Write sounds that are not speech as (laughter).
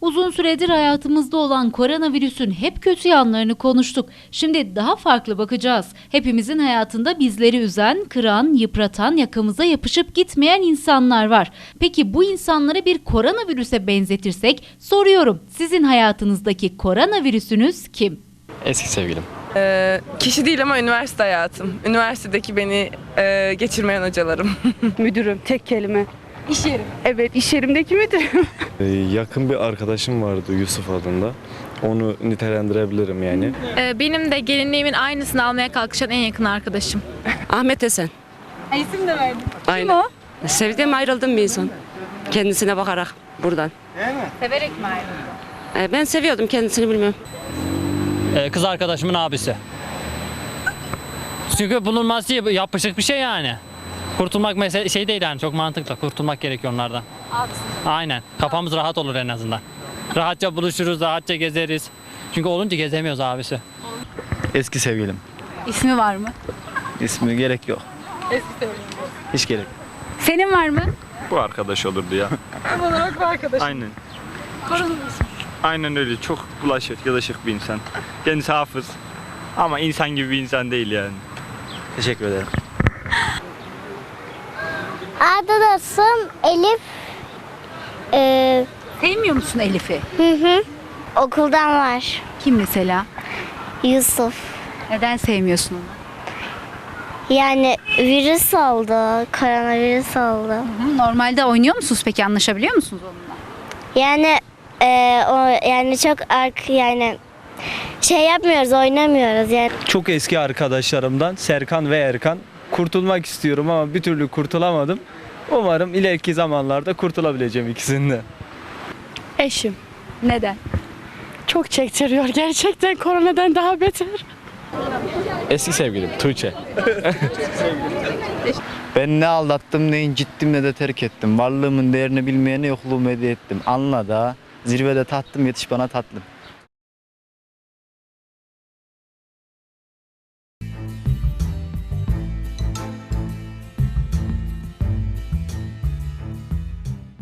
Uzun süredir hayatımızda olan koronavirüsün hep kötü yanlarını konuştuk. Şimdi daha farklı bakacağız. Hepimizin hayatında bizleri üzen, kıran, yıpratan, yakamıza yapışıp gitmeyen insanlar var. Peki bu insanları bir koronavirüse benzetirsek soruyorum. Sizin hayatınızdaki koronavirüsünüz kim? Eski sevgilim. Ee, kişi değil ama üniversite hayatım. Üniversitedeki beni e, geçirmeyen hocalarım. (laughs) Müdürüm tek kelime. İş yeri. Evet iş yerimdeki müdürüm. (laughs) Ee, yakın bir arkadaşım vardı Yusuf adında. Onu nitelendirebilirim yani. Ee, Benim de gelinliğimin aynısını almaya kalkışan en yakın arkadaşım. Ahmet Esen. isim de verdim. Aynen. Sevdiğim ayrıldığım bir insan. Kendisine bakarak buradan. Severek mi ayrıldın? Ee, ben seviyordum kendisini bilmiyorum. Ee, kız arkadaşımın abisi. Çünkü bulunması yapışık bir şey yani. Kurtulmak mesele şey değil yani çok mantıklı. Kurtulmak gerekiyor onlardan. Aynen. Kafamız rahat olur en azından. Rahatça buluşuruz, rahatça gezeriz. Çünkü olunca gezemiyoruz abisi. Eski sevgilim. İsmi var mı? İsmi gerek yok. Eski sevgilim. Hiç gerek. yok. Senin var mı? Bu arkadaş olurdu ya. (laughs) Tam olarak bu arkadaş. Aynen. Aynen öyle. Çok bulaşık, yılışık bir insan. Kendisi hafız. Ama insan gibi bir insan değil yani. Teşekkür ederim. Arkadaşım Elif ee, Sevmiyor musun Elif'i? hı hı, okuldan var. Kim mesela? Yusuf. Neden sevmiyorsun onu? Yani virüs oldu. Koronavirüs oldu. Normalde oynuyor musunuz peki? Anlaşabiliyor musunuz onunla? Yani ee, o yani çok ark yani şey yapmıyoruz, oynamıyoruz yani. Çok eski arkadaşlarımdan Serkan ve Erkan. Kurtulmak istiyorum ama bir türlü kurtulamadım. Umarım ileriki zamanlarda kurtulabileceğim ikisinde. Eşim. Neden? Çok çektiriyor gerçekten koronadan daha beter. Eski sevgilim Tuğçe. (laughs) Ben ne aldattım, ne incittim, ne de terk ettim. Varlığımın değerini bilmeyene yokluğumu hediye ettim. Anla da zirvede tattım, yetiş bana tatlım.